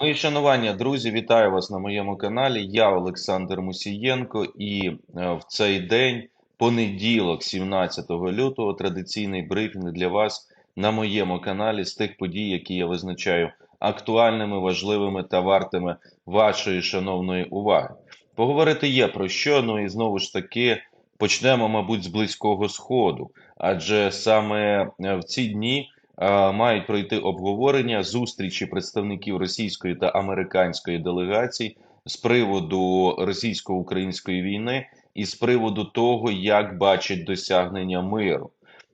Мої шанування, друзі, вітаю вас на моєму каналі. Я Олександр Мусієнко, і е, в цей день, понеділок, 17 лютого, традиційний брифінг для вас на моєму каналі з тих подій, які я визначаю актуальними, важливими та вартими вашої шановної уваги. Поговорити є про що, ну і знову ж таки почнемо, мабуть, з близького сходу, адже саме е, в ці дні мають пройти обговорення зустрічі представників російської та американської делегацій з приводу російсько-української війни і з приводу того, як бачать досягнення миру.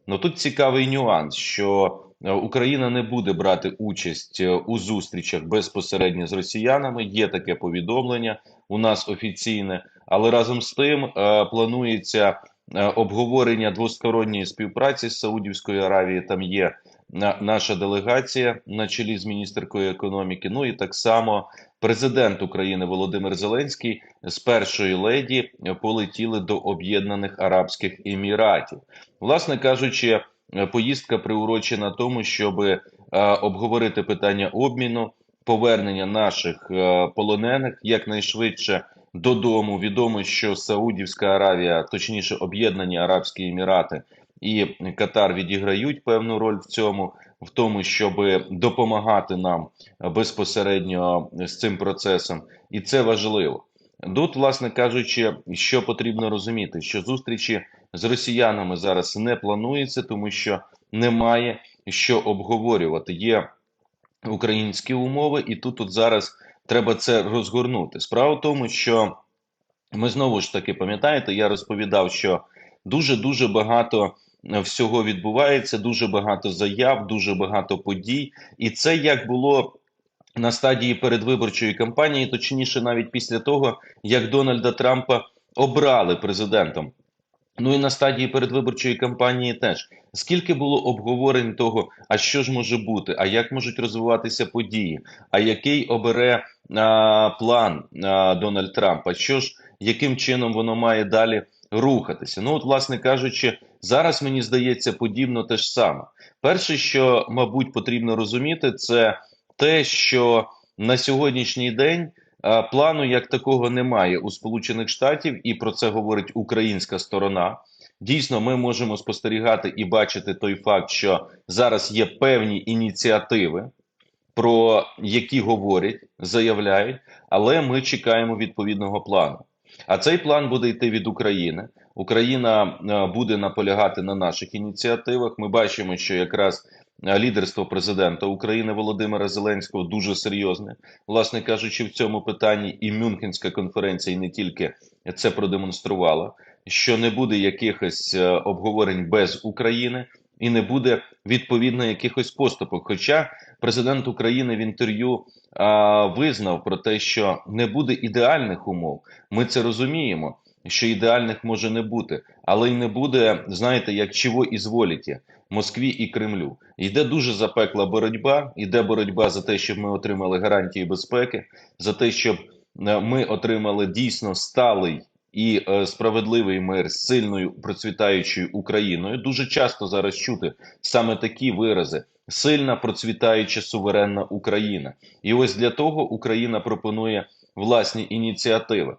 Ну тут цікавий нюанс, що е, Україна не буде брати участь е, у зустрічах безпосередньо з росіянами. Є таке повідомлення у нас офіційне, але разом з тим е, планується обговорення двосторонньої співпраці з Саудівською Аравією. Там є наша делегація на чолі з міністеркою економіки. Ну і так само президент України Володимир Зеленський з першої леді полетіли до Об'єднаних Арабських Еміратів, власне кажучи, поїздка приурочена тому, щоб е, обговорити питання обміну. Повернення наших е, полонених якнайшвидше додому. Відомо, що Саудівська Аравія, точніше, Об'єднані Арабські Емірати, і Катар відіграють певну роль в цьому, в тому, щоб допомагати нам безпосередньо з цим процесом, і це важливо. Тут, власне кажучи, що потрібно розуміти, що зустрічі з росіянами зараз не планується, тому що немає що обговорювати. Є українські умови, і тут от зараз треба це розгорнути. Справа в тому, що ми знову ж таки пам'ятаєте, я розповідав, що дуже дуже багато всього відбувається, дуже багато заяв, дуже багато подій, і це як було. На стадії передвиборчої кампанії, точніше, навіть після того, як Дональда Трампа обрали президентом. Ну і на стадії передвиборчої кампанії теж скільки було обговорень того, а що ж може бути, а як можуть розвиватися події, а який обере а, план а, Дональд Трамп, а що ж, яким чином воно має далі рухатися? Ну, от, власне кажучи, Зараз мені здається подібно те ж саме. Перше, що, мабуть, потрібно розуміти, це те, що на сьогоднішній день а, плану як такого немає у Сполучених Штатів, і про це говорить українська сторона. Дійсно, ми можемо спостерігати і бачити той факт, що зараз є певні ініціативи, про які говорять, заявляють, але ми чекаємо відповідного плану. А цей план буде йти від України. Україна е, буде наполягати на наших ініціативах. Ми бачимо, що якраз е, лідерство президента України Володимира Зеленського дуже серйозне, власне кажучи, в цьому питанні і Мюнхенська конференція і не тільки це продемонструвала, що не буде якихось е, обговорень без України. І не буде відповідно якихось поступок. Хоча президент України в інтерв'ю визнав про те, що не буде ідеальних умов, ми це розуміємо що ідеальних може не бути, але й не буде, знаєте, як чого і зволіті Москві і Кремлю. Йде дуже запекла боротьба. Йде боротьба за те, щоб ми отримали гарантії безпеки, за те, щоб е, ми отримали дійсно сталий. І е, справедливий мир з сильною процвітаючою Україною дуже часто зараз чути саме такі вирази: сильна процвітаюча суверенна Україна, і ось для того Україна пропонує власні ініціативи.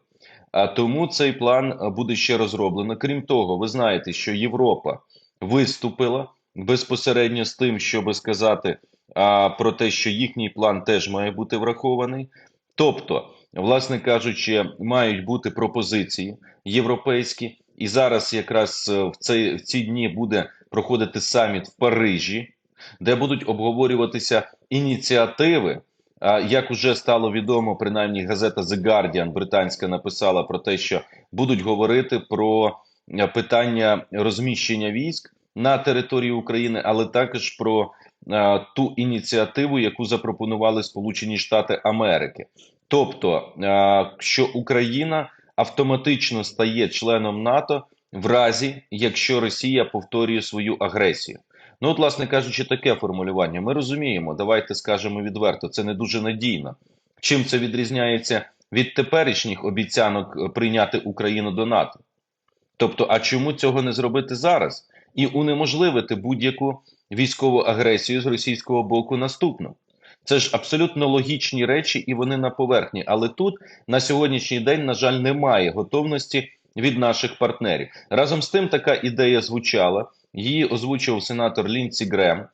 А тому цей план е, буде ще розроблено. Крім того, ви знаєте, що Європа виступила безпосередньо з тим, щоб сказати а, про те, що їхній план теж має бути врахований. Тобто, власне кажучи, мають бути пропозиції європейські, і зараз якраз е, в цей в ці дні буде проходити саміт в Парижі, де будуть обговорюватися ініціативи. Як вже стало відомо, принаймні газета The Guardian британська написала про те, що будуть говорити про е, питання розміщення військ на території України, але також про е, ту ініціативу, яку запропонували Сполучені Штати Америки, тобто е, що Україна автоматично стає членом НАТО в разі, якщо Росія повторює свою агресію. Ну, от, власне кажучи, таке формулювання. Ми розуміємо, давайте скажемо відверто, це не дуже надійно. Чим це відрізняється від теперішніх обіцянок е, прийняти Україну до НАТО? Тобто, а чому цього не зробити зараз і унеможливити будь-яку військову агресію з російського боку наступну? Це ж абсолютно логічні речі, і вони на поверхні. Але тут на сьогоднішній день, на жаль, немає готовності від наших партнерів. Разом з тим, така ідея звучала. Її озвучив сенатор Лінці Грем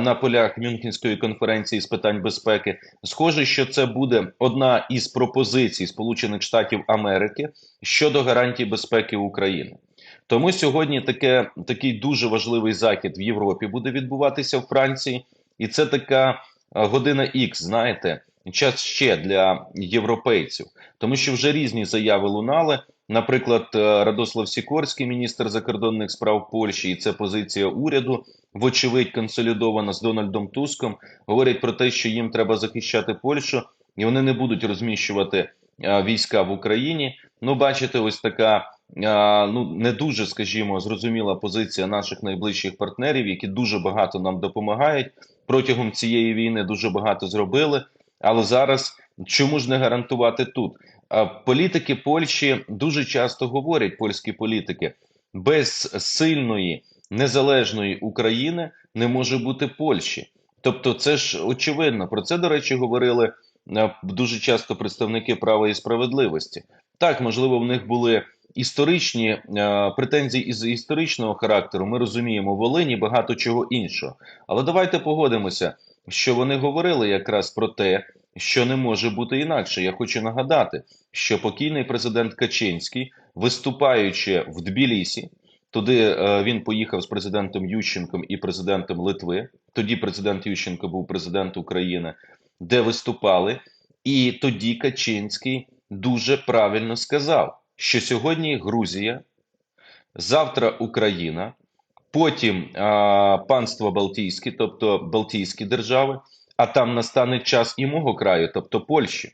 на полях Мюнхенської конференції з питань безпеки. Схоже, що це буде одна із пропозицій Сполучених Штатів Америки щодо гарантій безпеки України. Тому сьогодні таке такий дуже важливий захід в Європі буде відбуватися в Франції, і це така година Х, знаєте, час ще для європейців, тому що вже різні заяви лунали. Наприклад, е, Радослав Сікорський, міністр закордонних справ Польщі, і це позиція уряду, вочевидь консолідована з Дональдом Туском, говорять про те, що їм треба захищати Польщу, і вони не будуть розміщувати е, війська в Україні. Ну, бачите, ось така ну не дуже, скажімо, зрозуміла позиція наших найближчих партнерів, які дуже багато нам допомагають протягом цієї війни. Дуже багато зробили. Але зараз чому ж не гарантувати тут? Політики Польщі дуже часто говорять польські політики без сильної незалежної України не може бути Польщі. Тобто, це ж очевидно. Про це, до речі, говорили дуже часто представники права і справедливості. Так, можливо, в них були історичні е, претензії із історичного характеру. Ми розуміємо Волині багато чого іншого. Але давайте погодимося, що вони говорили якраз про те, що не може бути інакше. Я хочу нагадати, що покійний президент Качинський, виступаючи в Тбілісі, туди е, він поїхав з президентом Ющенком і президентом Литви. Тоді президент Ющенко був президент України, де виступали, і тоді Качинський дуже правильно сказав що сьогодні Грузія, завтра Україна, потім а, панство Балтійське, тобто Балтійські держави, а там настане час і мого краю, тобто Польщі.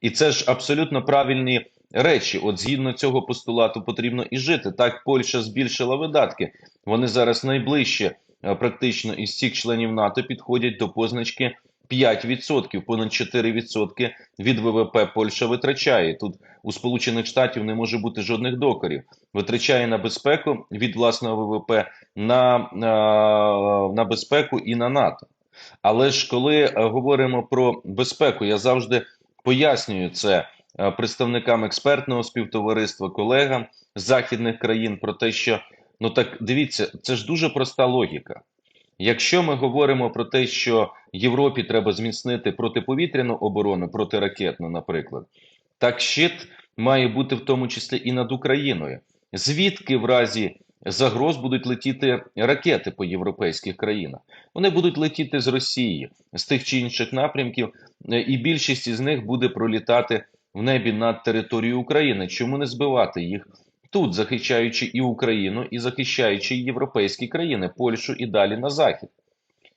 І це ж абсолютно правильні речі. От згідно цього постулату потрібно і жити. Так, Польща збільшила видатки. Вони зараз найближче, практично із всіх членів НАТО підходять до позначки 5%, понад 4% від ВВП Польща витрачає. Тут у Сполучених Штатів не може бути жодних докорів. Витрачає на безпеку від власного ВВП на, на, на безпеку і на НАТО. Але ж коли е, говоримо про безпеку, я завжди пояснюю це е, представникам експертного співтовариства, колегам з західних країн про те, що ну так дивіться, це ж дуже проста логіка. Якщо ми говоримо про те, що Європі треба зміцнити протиповітряну оборону, протиракетну, наприклад, так щит має бути в тому числі і над Україною. Звідки в разі загроз будуть летіти ракети по європейських країнах? Вони будуть летіти з Росії, з тих чи інших напрямків, е, і більшість із них буде пролітати в небі над територією України. Чому не збивати їх? Тут захищаючи і Україну, і захищаючи європейські країни, Польщу і далі на захід.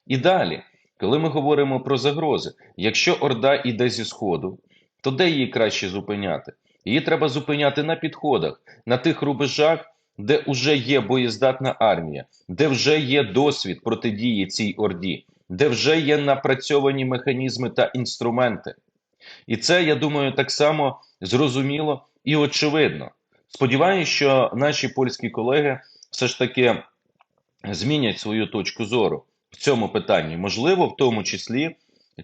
І далі, коли ми говоримо про загрози, якщо Орда йде зі Сходу, то де її краще зупиняти? Її треба зупиняти на підходах, на тих рубежах, де вже є боєздатна армія, де вже є досвід протидії цій орді, де вже є напрацьовані механізми та інструменти. І це, я думаю, так само зрозуміло і очевидно. Сподіваюся, що наші польські колеги все ж таки змінять свою точку зору в цьому питанні. Можливо, в тому числі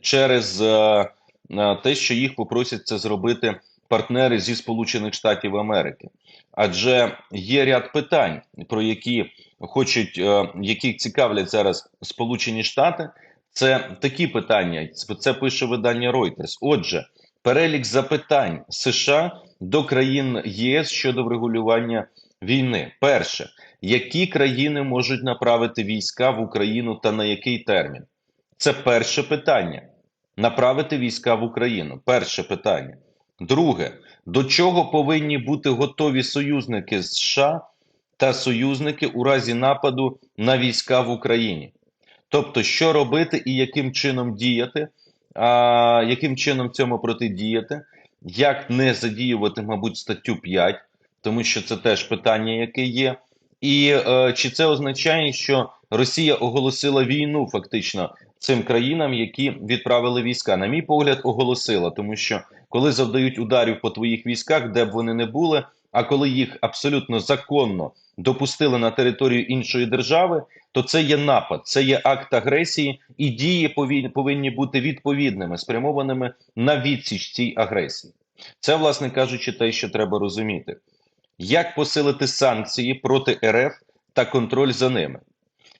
через е, е, те, що їх попросять це зробити партнери зі Сполучених Штатів Америки. Адже є ряд питань, про які хочуть, е, які цікавлять зараз Сполучені Штати. Це такі питання. Це пише видання Reuters. Отже, перелік запитань США до країн ЄС щодо врегулювання війни. Перше, які країни можуть направити війська в Україну та на який термін? Це перше питання. Направити війська в Україну. Перше питання. Друге, до чого повинні бути готові союзники з США та союзники у разі нападу на війська в Україні? Тобто, що робити і яким чином діяти, а, яким чином цьому протидіяти, як не задіювати, мабуть, статтю 5, тому що це теж питання, яке є. І е, чи це означає, що Росія оголосила війну фактично цим країнам, які відправили війська? На мій погляд, оголосила, тому що коли завдають ударів по твоїх військах, де б вони не були, А коли їх абсолютно законно допустили на територію іншої держави, то це є напад, це є акт агресії, і дії повинні, бути відповідними, спрямованими на відсіч цій агресії. Це, власне кажучи, те, що треба розуміти. Як посилити санкції проти РФ та контроль за ними?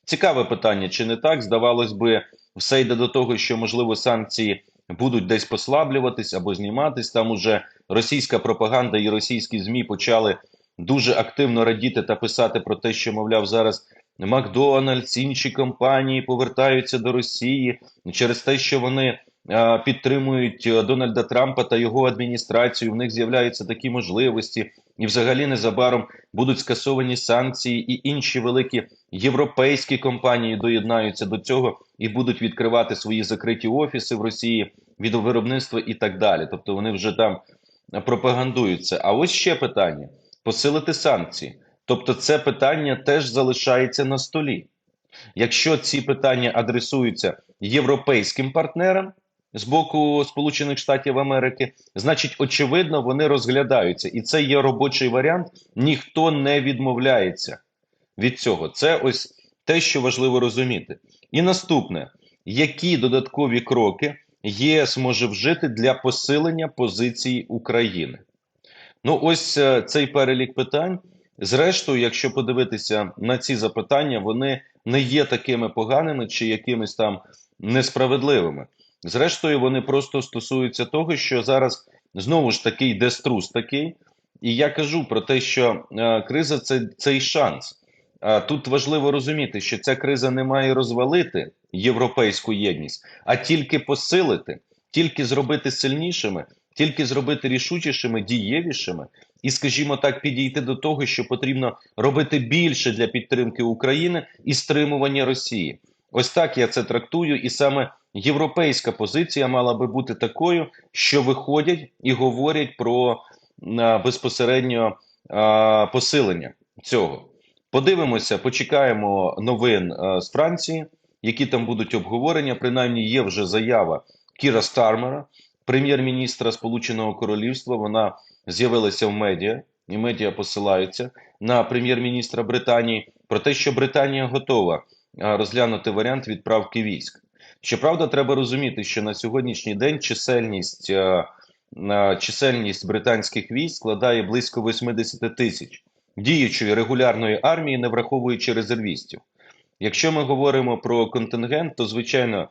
Цікаве питання, чи не так? Здавалось би, все йде до того, що можливо санкції будуть десь послаблюватись або зніматись. Там уже російська пропаганда і російські змі почали дуже активно радіти та писати про те, що мовляв зараз Макдональдс, інші компанії повертаються до Росії через те, що вони а, підтримують Дональда Трампа та його адміністрацію. В них з'являються такі можливості, і взагалі незабаром будуть скасовані санкції, і інші великі європейські компанії доєднаються до цього і будуть відкривати свої закриті офіси в Росії від виробництва і так далі. Тобто вони вже там пропагандуються. А ось ще питання: посилити санкції. Тобто, це питання теж залишається на столі. Якщо ці питання адресуються європейським партнерам з боку Сполучених Штатів Америки, значить, очевидно, вони розглядаються, і це є робочий варіант. Ніхто не відмовляється від цього. Це ось те, що важливо розуміти. І наступне: які додаткові кроки ЄС може вжити для посилення позиції України? Ну, ось е, цей перелік питань. Зрештою, якщо подивитися на ці запитання, вони не є такими поганими чи якимись там несправедливими. Зрештою, вони просто стосуються того, що зараз знову ж таки йде струс такий. І я кажу про те, що е, криза це цей шанс. А тут важливо розуміти, що ця криза не має розвалити європейську єдність, а тільки посилити, тільки зробити сильнішими, тільки зробити рішучішими, дієвішими, і, скажімо так, підійти до того, що потрібно робити більше для підтримки України і стримування Росії. Ось так я це трактую, і саме європейська позиція мала би бути такою, що виходять і говорять про безпосередньо посилення цього. Подивимося, почекаємо новин з Франції, які там будуть обговорення. Принаймні, є вже заява Кіра Стармера, прем'єр-міністра Сполученого Королівства. Вона з'явилася в медіа, і медіа посилаються на прем'єр-міністра Британії про те, що Британія готова розглянути варіант відправки військ. Щоправда, треба розуміти, що на сьогоднішній день чисельність а, а, чисельність британських військ складає близько 80 тисяч діючої регулярної армії, не враховуючи резервістів. Якщо ми говоримо про контингент, то звичайно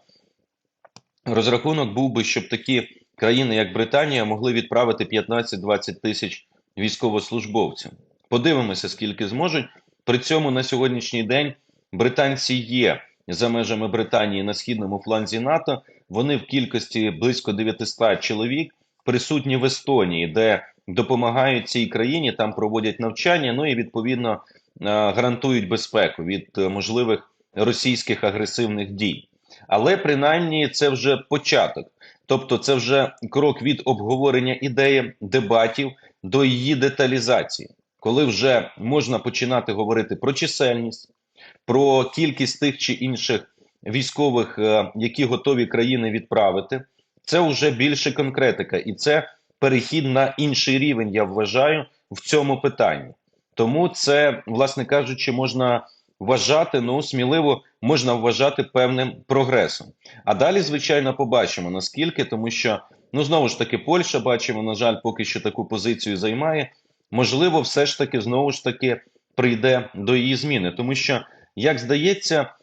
розрахунок був би, щоб такі країни, як Британія, могли відправити 15-20 тисяч військовослужбовців. Подивимося, скільки зможуть. При цьому на сьогоднішній день британці є за межами Британії на східному фланзі НАТО. Вони в кількості близько 900 чоловік присутні в Естонії, де допомагають цій країні, там проводять навчання. Ну і відповідно гарантують безпеку від е, можливих російських агресивних дій. Але принаймні це вже початок, тобто це вже крок від обговорення ідеї дебатів до її деталізації, коли вже можна починати говорити про чисельність, про кількість тих чи інших військових, е, які готові країни відправити. Це вже більше конкретика, і це перехід на інший рівень. Я вважаю в цьому питанні. Тому це, власне кажучи, можна вважати, ну сміливо можна вважати певним прогресом. А далі, звичайно, побачимо наскільки, тому що ну знову ж таки Польща бачимо, на жаль, поки що таку позицію займає. Можливо, все ж таки знову ж таки прийде до її зміни, тому що, як здається,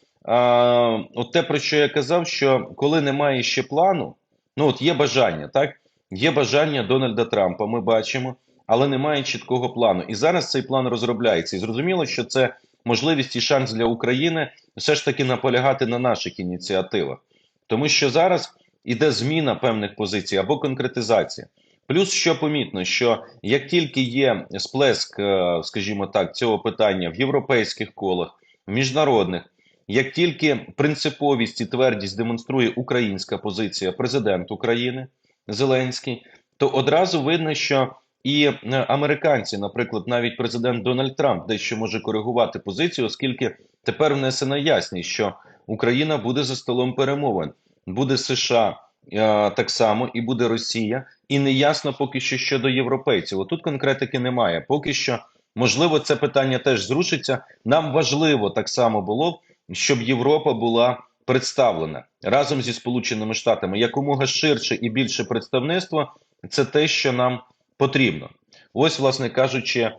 от те, про що я казав, що коли немає ще плану, ну от є бажання, так є бажання Дональда Трампа, ми бачимо, але немає чіткого плану. І зараз цей план розробляється. І зрозуміло, що це можливість і шанс для України все ж таки наполягати на наших ініціативах, тому що зараз іде зміна певних позицій або конкретизація. Плюс що помітно, що як тільки є сплеск, е, скажімо так, цього питання в європейських колах, в міжнародних, як тільки принциповість і твердість демонструє українська позиція президент України Зеленський, то одразу видно, що і е, американці, наприклад, навіть президент Дональд Трамп дещо може коригувати позицію, оскільки тепер внесена ясність, що Україна буде за столом перемовин, буде США, е, так само, і буде Росія, і не ясно поки що щодо європейців. Отут конкретики немає. Поки що, можливо, це питання теж зрушиться. Нам важливо так само було, щоб Європа була представлена разом зі Сполученими Штатами якомога ширше і більше представництво. Це те, що нам потрібно. Ось, власне кажучи,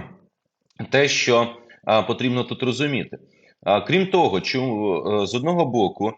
те, що а, потрібно тут розуміти. А, крім того, чому е, з одного боку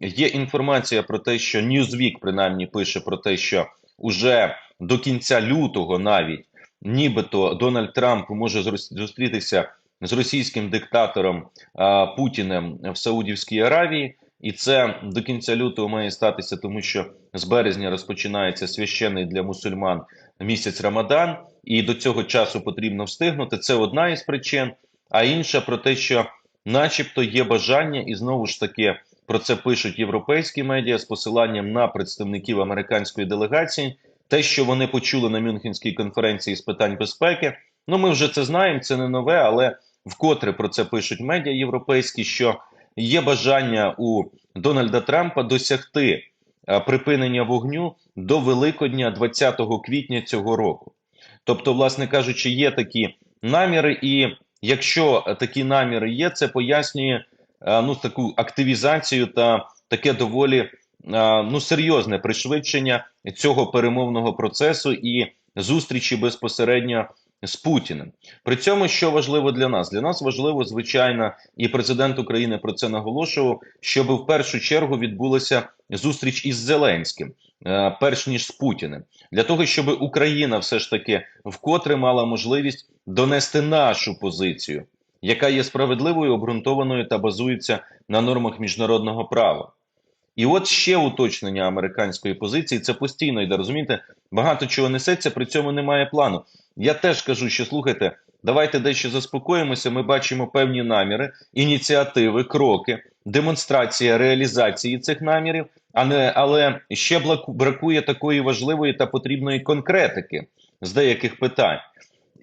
є інформація про те, що Newsweek принаймні пише про те, що уже до кінця лютого навіть нібито Дональд Трамп може зустрітися з російським диктатором а, Путіним в Саудівській Аравії, і це до кінця лютого має статися, тому що з березня розпочинається священний для мусульман місяць Рамадан, і до цього часу потрібно встигнути. Це одна із причин. А інша про те, що, начебто, є бажання, і знову ж таки про це пишуть європейські медіа з посиланням на представників американської делегації. Те, що вони почули на Мюнхенській конференції з питань безпеки. Ну, ми вже це знаємо, це не нове, але вкотре про це пишуть медіа європейські, що є бажання у Дональда Трампа досягти е, припинення вогню до Великодня 20 квітня цього року. Тобто, власне кажучи, є такі наміри, і якщо такі наміри є, це пояснює ну таку активізацію та таке доволі е, ну серйозне пришвидшення цього перемовного процесу і зустрічі безпосередньо з Путіним. При цьому що важливо для нас? Для нас важливо, звичайно, і президент України про це наголошував, щоб в першу чергу відбулася зустріч із Зеленським, е, перш ніж з Путіним, для того, щоб Україна все ж таки вкотре мала можливість донести нашу позицію, яка є справедливою, обґрунтованою та базується на нормах міжнародного права. І от ще уточнення американської позиції. Це постійно йде. Розумієте, багато чого несеться, при цьому немає плану. Я теж кажу, що слухайте, давайте дещо заспокоїмося. Ми бачимо певні наміри, ініціативи, кроки, демонстрація реалізації цих намірів, а але ще бракує такої важливої та потрібної конкретики з деяких питань.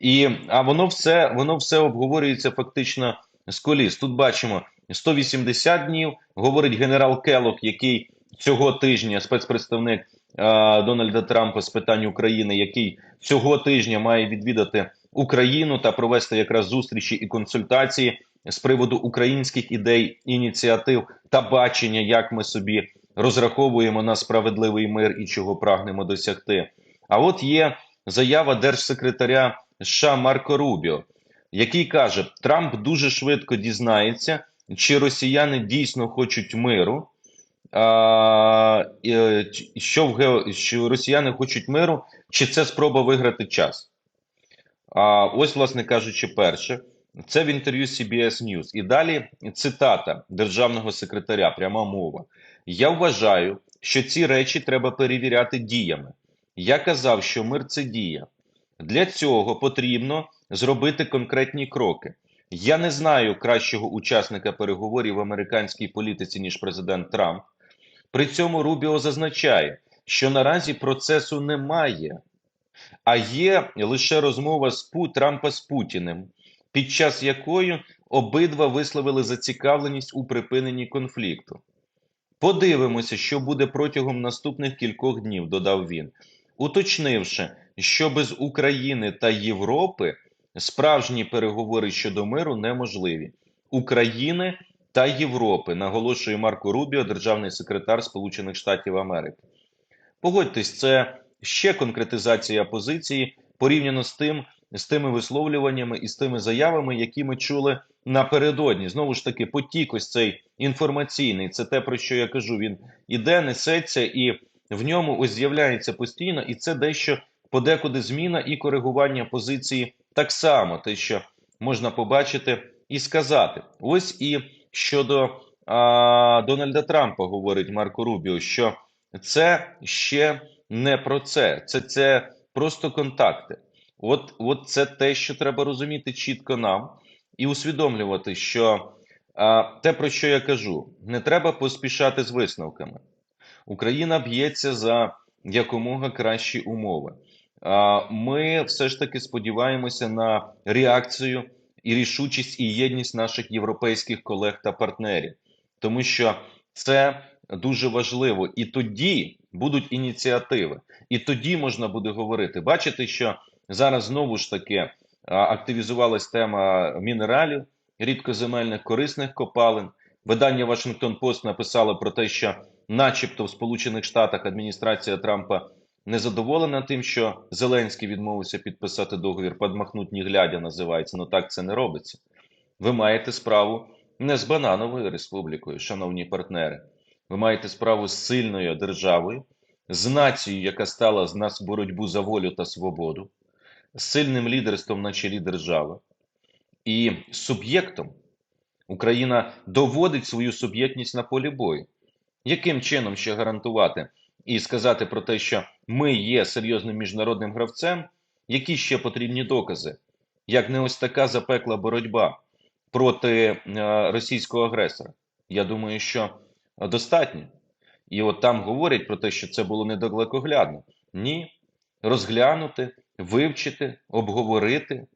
І а воно все воно все обговорюється фактично з коліс. Тут бачимо 180 днів. Говорить генерал Келох, який цього тижня спецпредставник е, Дональда Трампа з питань України, який цього тижня має відвідати Україну та провести якраз зустрічі і консультації з приводу українських ідей, ініціатив та бачення, як ми собі розраховуємо на справедливий мир і чого прагнемо досягти. А от є заява держсекретаря США Марко Рубіо, який каже, Трамп дуже швидко дізнається, чи росіяни дійсно хочуть миру. А, що, в що росіяни хочуть миру, чи це спроба виграти час? А, ось, власне кажучи, перше, це в інтерв'ю CBS News. І далі цитата державного секретаря, пряма мова. Я вважаю, що ці речі треба перевіряти діями. Я казав, що мир це дія. Для цього потрібно зробити конкретні кроки. Я не знаю кращого учасника переговорів в американській політиці, ніж президент Трамп. При цьому Рубіо зазначає, що наразі процесу немає, а є лише розмова з Пу Трампа з Путіним, під час якої обидва висловили зацікавленість у припиненні конфлікту. Подивимося, що буде протягом наступних кількох днів, додав він, уточнивши, що без України та Європи справжні переговори щодо миру неможливі. України та Європи, наголошує Марко Рубіо, державний секретар Сполучених Штатів Америки. Погодьтесь, це ще конкретизація позиції порівняно з тим, з тими висловлюваннями і з тими заявами, які ми чули напередодні. Знову ж таки, потік ось цей інформаційний, це те, про що я кажу. Він іде, несеться, і в ньому ось з'являється постійно, і це дещо подекуди зміна і коригування позиції так само, те, що можна побачити і сказати. Ось і щодо а, Дональда Трампа говорить Марко Рубіо, що це ще не про це, це, це просто контакти. От, от це те, що треба розуміти чітко нам і усвідомлювати, що а, те, про що я кажу, не треба поспішати з висновками. Україна б'ється за якомога кращі умови. Ми все ж таки сподіваємося на реакцію і рішучість і єдність наших європейських колег та партнерів, тому що це дуже важливо. І тоді будуть ініціативи, і тоді можна буде говорити. Бачите, що зараз знову ж таки активізувалась тема мінералів, рідкоземельних корисних копалин. Видання Вашингтон Пост написало про те, що, начебто, в Сполучених Штатах адміністрація Трампа не задоволена тим, що Зеленський відмовився підписати договір, подмахнуть ні глядя називається. Ну так це не робиться. Ви маєте справу не з банановою республікою, шановні партнери. Ви маєте справу з сильною державою, з нацією, яка стала з нас боротьбу за волю та свободу, з сильним лідерством на чолі держави і суб'єктом. Україна доводить свою суб'єктність на полі бою. Яким чином ще гарантувати і сказати про те, що ми є серйозним міжнародним гравцем? Які ще потрібні докази? Як не ось така запекла боротьба проти е, російського агресора? Я думаю, що достатньо. І от там говорять про те, що це було недалекоглядно. Ні. Розглянути, вивчити, обговорити,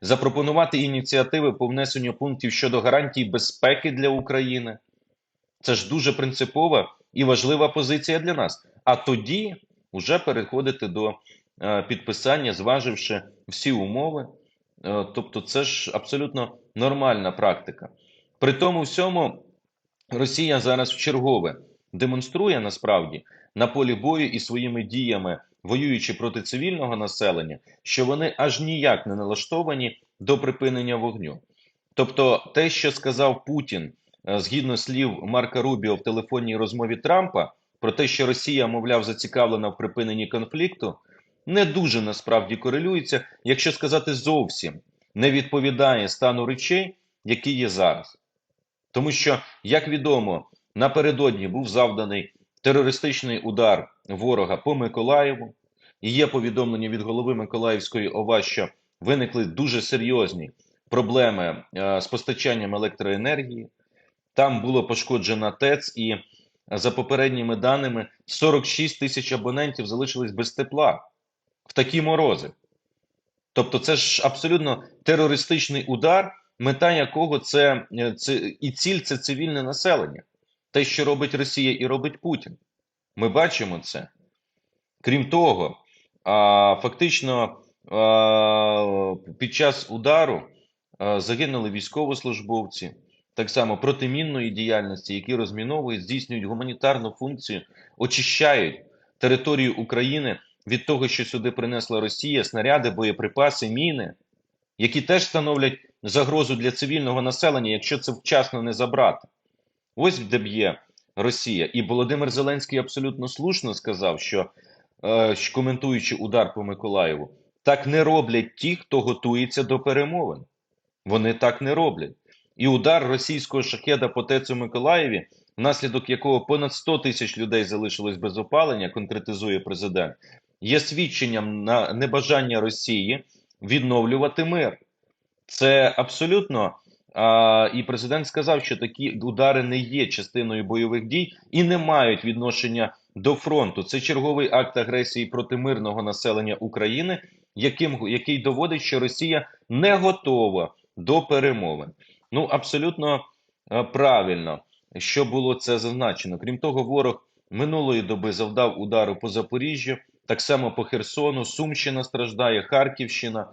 запропонувати ініціативи по внесенню пунктів щодо гарантій безпеки для України. Це ж дуже принципова і важлива позиція для нас. А тоді вже переходити до е, підписання, зваживши всі умови. Е, тобто, це ж абсолютно нормальна практика. При тому всьому Росія зараз в чергове демонструє насправді на полі бою і своїми діями, воюючи проти цивільного населення, що вони аж ніяк не налаштовані до припинення вогню. Тобто, те, що сказав Путін згідно слів Марка Рубіо в телефонній розмові Трампа, про те, що Росія, мовляв, зацікавлена в припиненні конфлікту, не дуже насправді корелюється, якщо сказати зовсім не відповідає стану речей, які є зараз. Тому що, як відомо, напередодні був завданий терористичний удар ворога по Миколаєву, і є повідомлення від голови Миколаївської ОВА, що виникли дуже серйозні проблеми е, з постачанням електроенергії. Там було пошкоджено ТЕЦ, і за попередніми даними 46 тисяч абонентів залишились без тепла в такі морози. Тобто, це ж абсолютно терористичний удар, мета якого це, е, це і ціль це цивільне населення. Те, що робить Росія і робить Путін. Ми бачимо це. Крім того, фактично а, під час удару загинули військовослужбовці, так само протимінної діяльності, які розміновують, здійснюють гуманітарну функцію, очищають територію України від того, що сюди принесла Росія, снаряди, боєприпаси, міни, які теж становлять загрозу для цивільного населення, якщо це вчасно не забрати. Ось де б'є Росія. І Володимир Зеленський абсолютно слушно сказав, що е, коментуючи удар по Миколаєву, так не роблять ті, хто готується до перемовин. Вони так не роблять. І удар російського шахеда по ТЕЦу Миколаєві, внаслідок якого понад 100 тисяч людей залишилось без опалення, конкретизує президент, є свідченням на небажання Росії відновлювати мир. Це абсолютно а, і президент сказав, що такі удари не є частиною бойових дій і не мають відношення до фронту. Це черговий акт агресії проти мирного населення України, яким який доводить, що Росія не готова до перемовин. Ну абсолютно правильно, що було це зазначено. Крім того, ворог минулої доби завдав удару по Запоріжжю, так само по Херсону, Сумщина страждає, Харківщина.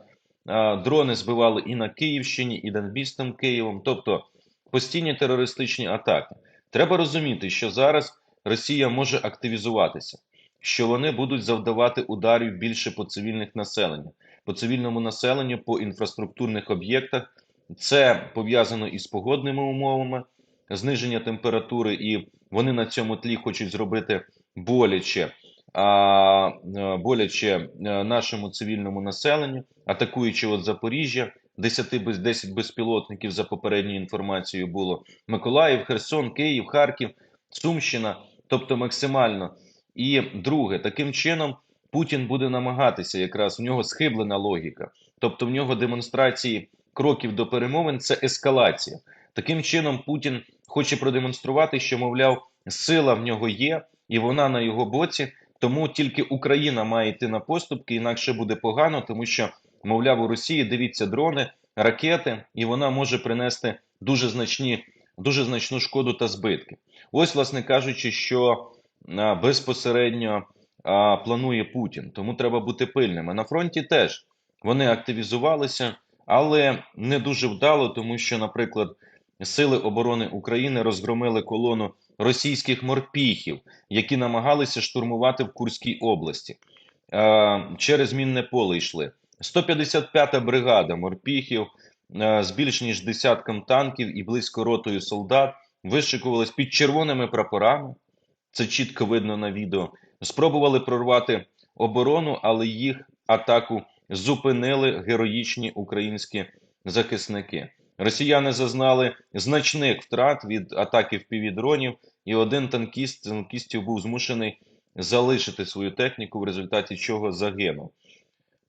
Дрони збивали і на Київщині, і над містом Києвом, тобто постійні терористичні атаки. Треба розуміти, що зараз Росія може активізуватися, що вони будуть завдавати ударів більше по цивільних населеннях, по цивільному населенню, по інфраструктурних об'єктах. Це пов'язано із погодними умовами, зниження температури, і вони на цьому тлі хочуть зробити боляче а, боляче нашому цивільному населенню, атакуючи от Запоріжжя, 10 без 10 безпілотників за попередньою інформацією було Миколаїв, Херсон, Київ, Харків, Сумщина, тобто максимально. І друге, таким чином Путін буде намагатися, якраз в нього схиблена логіка, тобто в нього демонстрації кроків до перемовин це ескалація. Таким чином, Путін хоче продемонструвати, що, мовляв, сила в нього є, і вона на його боці. Тому тільки Україна має йти на поступки, інакше буде погано, тому що, мовляв, у Росії дивіться дрони, ракети, і вона може принести дуже значні дуже значну шкоду та збитки. Ось, власне кажучи, що а, безпосередньо а, планує Путін. Тому треба бути пильними. На фронті теж вони активізувалися, але не дуже вдало, тому що, наприклад, Сили оборони України розгромили колону російських морпіхів, які намагалися штурмувати в Курській області. Е, через мінне поле йшли. 155-та бригада морпіхів е, з більш ніж десятком танків і близько ротою солдат вишикувались під червоними прапорами. Це чітко видно на відео. Спробували прорвати оборону, але їх атаку зупинили героїчні українські захисники. Росіяни зазнали значних втрат від атаки впівдронів, і один танкіст танкістів був змушений залишити свою техніку, в результаті чого загинув.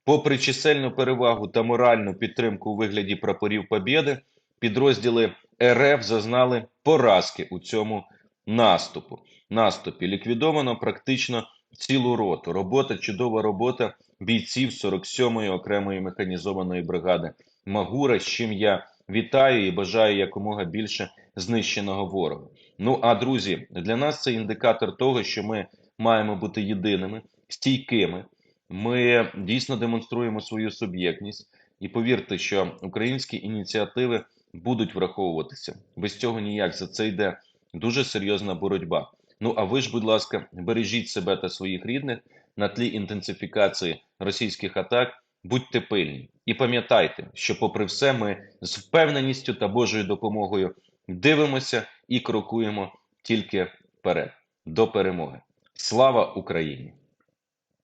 Попри чисельну перевагу та моральну підтримку у вигляді прапорів Побєди, підрозділи РФ зазнали поразки у цьому наступу. Наступі ліквідовано практично цілу роту. Робота, чудова робота бійців 47-ї окремої механізованої бригади Магура, з чим я вітаю і бажаю якомога більше знищеного ворога. Ну а друзі, для нас це індикатор того, що ми маємо бути єдиними, стійкими. Ми дійсно демонструємо свою суб'єктність, і повірте, що українські ініціативи будуть враховуватися. Без цього ніяк за це йде дуже серйозна боротьба. Ну а ви ж, будь ласка, бережіть себе та своїх рідних на тлі інтенсифікації російських атак. Будьте пильні і пам'ятайте, що, попри все, ми з впевненістю та Божою допомогою дивимося і крокуємо тільки вперед до перемоги. Слава Україні!